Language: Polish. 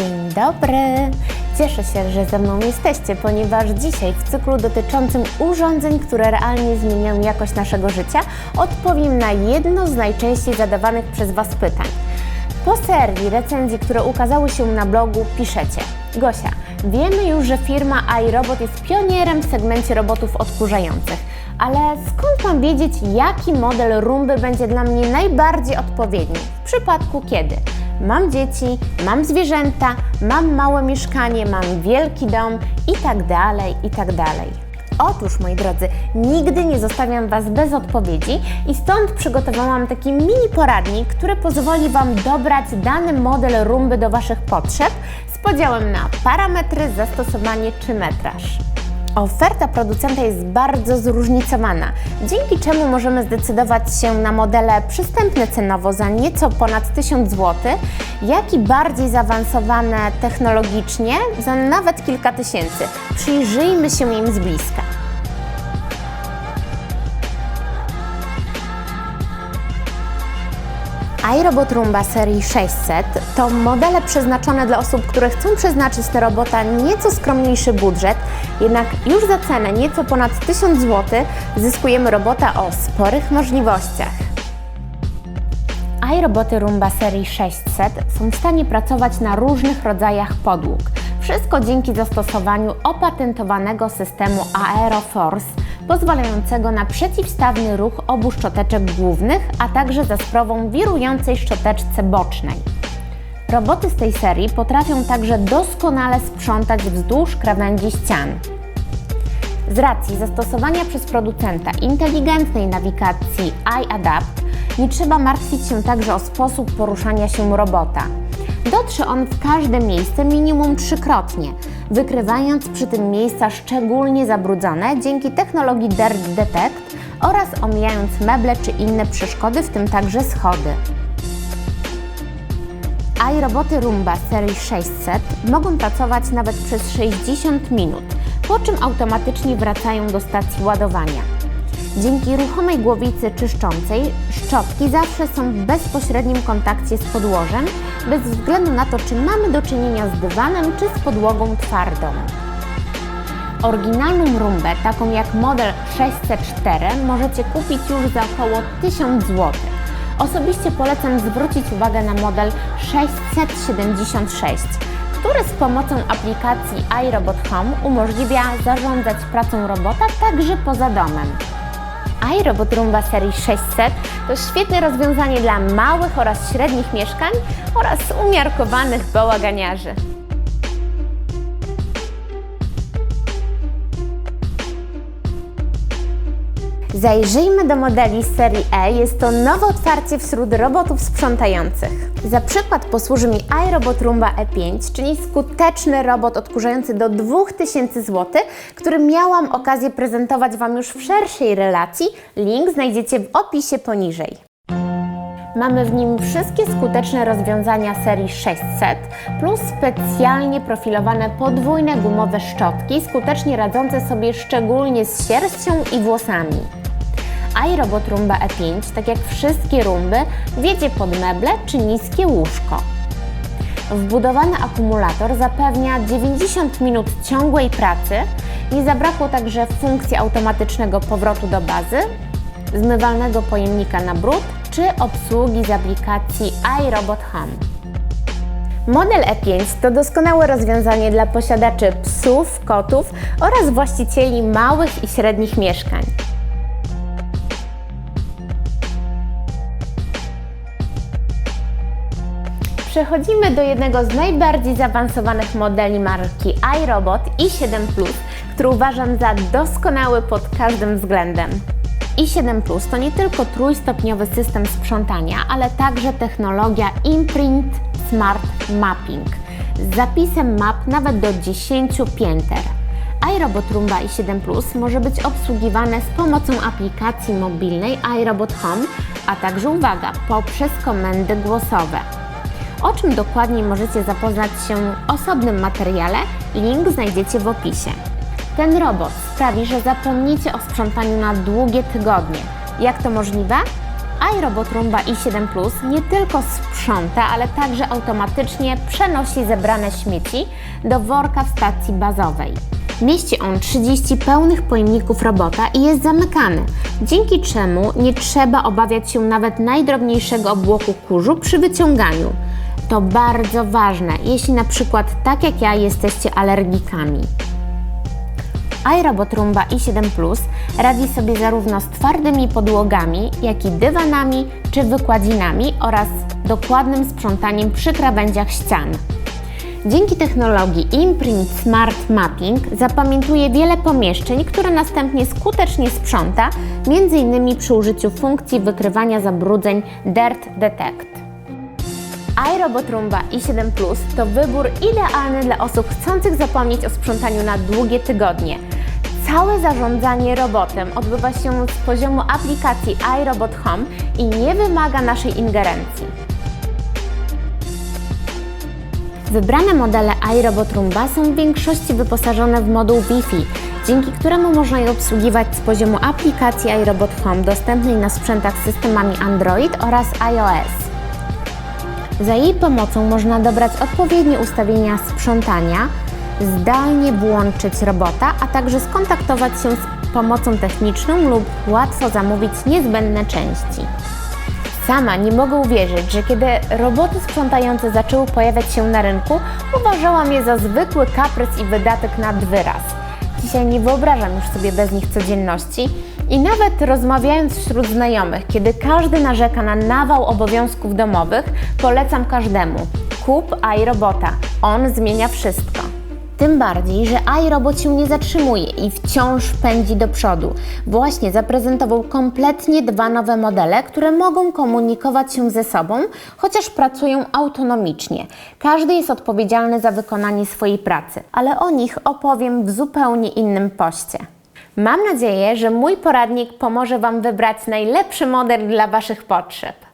Dzień dobry! Cieszę się, że ze mną jesteście, ponieważ dzisiaj w cyklu dotyczącym urządzeń, które realnie zmieniają jakość naszego życia, odpowiem na jedno z najczęściej zadawanych przez Was pytań. Po serii recenzji, które ukazały się na blogu, piszecie Gosia, wiemy już, że firma iRobot jest pionierem w segmencie robotów odkurzających, ale skąd mam wiedzieć, jaki model Rumby będzie dla mnie najbardziej odpowiedni w przypadku kiedy? Mam dzieci, mam zwierzęta, mam małe mieszkanie, mam wielki dom i tak dalej, i tak dalej. Otóż, moi drodzy, nigdy nie zostawiam Was bez odpowiedzi i stąd przygotowałam taki mini poradnik, który pozwoli Wam dobrać dany model rumby do Waszych potrzeb z podziałem na parametry, zastosowanie czy metraż. Oferta producenta jest bardzo zróżnicowana, dzięki czemu możemy zdecydować się na modele przystępne cenowo za nieco ponad 1000 zł, jak i bardziej zaawansowane technologicznie za nawet kilka tysięcy. Przyjrzyjmy się im z bliska. iRobot Roomba serii 600 to modele przeznaczone dla osób, które chcą przeznaczyć na robota nieco skromniejszy budżet, jednak już za cenę nieco ponad 1000 zł zyskujemy robota o sporych możliwościach. iRoboty Roomba serii 600 są w stanie pracować na różnych rodzajach podłóg. Wszystko dzięki zastosowaniu opatentowanego systemu AeroForce, pozwalającego na przeciwstawny ruch obu szczoteczek głównych, a także za sprawą wirującej szczoteczce bocznej. Roboty z tej serii potrafią także doskonale sprzątać wzdłuż krawędzi ścian. Z racji zastosowania przez producenta inteligentnej nawigacji iAdapt nie trzeba martwić się także o sposób poruszania się robota. Dotrze on w każde miejsce minimum trzykrotnie, wykrywając przy tym miejsca szczególnie zabrudzone dzięki technologii Dirt Detect oraz omijając meble czy inne przeszkody, w tym także schody. iRoboty Roomba serii 600 mogą pracować nawet przez 60 minut, po czym automatycznie wracają do stacji ładowania. Dzięki ruchomej głowicy czyszczącej szczotki zawsze są w bezpośrednim kontakcie z podłożem, bez względu na to, czy mamy do czynienia z dywanem czy z podłogą twardą. Oryginalną rumbę, taką jak model 604, możecie kupić już za około 1000 zł. Osobiście polecam zwrócić uwagę na model 676, który z pomocą aplikacji iRobot Home umożliwia zarządzać pracą robota także poza domem iRobot Roomba serii 600 to świetne rozwiązanie dla małych oraz średnich mieszkań oraz umiarkowanych bałaganiarzy. Zajrzyjmy do modeli serii E. Jest to nowe otwarcie wśród robotów sprzątających. Za przykład posłuży mi iRobot Roomba E5, czyli skuteczny robot odkurzający do 2000 zł, który miałam okazję prezentować Wam już w szerszej relacji. Link znajdziecie w opisie poniżej. Mamy w nim wszystkie skuteczne rozwiązania serii 600 plus specjalnie profilowane podwójne gumowe szczotki, skutecznie radzące sobie szczególnie z sierścią i włosami iRobot Roomba E5, tak jak wszystkie rumby, wiedzie pod meble czy niskie łóżko. Wbudowany akumulator zapewnia 90 minut ciągłej pracy. Nie zabrakło także funkcji automatycznego powrotu do bazy, zmywalnego pojemnika na brud czy obsługi z aplikacji iRobot Home. Model E5 to doskonałe rozwiązanie dla posiadaczy psów, kotów oraz właścicieli małych i średnich mieszkań. Przechodzimy do jednego z najbardziej zaawansowanych modeli marki iRobot i7 Plus, który uważam za doskonały pod każdym względem. i7 Plus to nie tylko trójstopniowy system sprzątania, ale także technologia Imprint Smart Mapping z zapisem map nawet do 10 pięter. iRobot Roomba i7 Plus może być obsługiwane z pomocą aplikacji mobilnej iRobot Home, a także uwaga, poprzez komendy głosowe. O czym dokładniej możecie zapoznać się w osobnym materiale, link znajdziecie w opisie. Ten robot sprawi, że zapomnicie o sprzątaniu na długie tygodnie. Jak to możliwe? iRobot Roomba i7 Plus nie tylko sprząta, ale także automatycznie przenosi zebrane śmieci do worka w stacji bazowej. Mieści on 30 pełnych pojemników robota i jest zamykany, dzięki czemu nie trzeba obawiać się nawet najdrobniejszego obłoku kurzu przy wyciąganiu. To bardzo ważne, jeśli na przykład tak jak ja jesteście alergikami iRobot Roomba i7 Plus radzi sobie zarówno z twardymi podłogami, jak i dywanami czy wykładzinami oraz dokładnym sprzątaniem przy krawędziach ścian. Dzięki technologii Imprint Smart Mapping zapamiętuje wiele pomieszczeń, które następnie skutecznie sprząta, m.in. przy użyciu funkcji wykrywania zabrudzeń Dirt Detect iRobot Roomba i7 Plus to wybór idealny dla osób chcących zapomnieć o sprzątaniu na długie tygodnie. Całe zarządzanie robotem odbywa się z poziomu aplikacji iRobot Home i nie wymaga naszej ingerencji. Wybrane modele iRobot Roomba są w większości wyposażone w moduł Wi-Fi, dzięki któremu można je obsługiwać z poziomu aplikacji iRobot Home dostępnej na sprzętach z systemami Android oraz iOS. Za jej pomocą można dobrać odpowiednie ustawienia sprzątania, zdalnie włączyć robota, a także skontaktować się z pomocą techniczną lub łatwo zamówić niezbędne części. Sama nie mogę uwierzyć, że kiedy roboty sprzątające zaczęły pojawiać się na rynku, uważałam je za zwykły kaprys i wydatek nad wyraz. Dzisiaj nie wyobrażam już sobie bez nich codzienności i nawet rozmawiając wśród znajomych, kiedy każdy narzeka na nawał obowiązków domowych, polecam każdemu: kup iRobota. On zmienia wszystko. Tym bardziej, że iRobot się nie zatrzymuje i wciąż pędzi do przodu. Właśnie zaprezentował kompletnie dwa nowe modele, które mogą komunikować się ze sobą, chociaż pracują autonomicznie. Każdy jest odpowiedzialny za wykonanie swojej pracy, ale o nich opowiem w zupełnie innym poście. Mam nadzieję, że mój poradnik pomoże Wam wybrać najlepszy model dla Waszych potrzeb.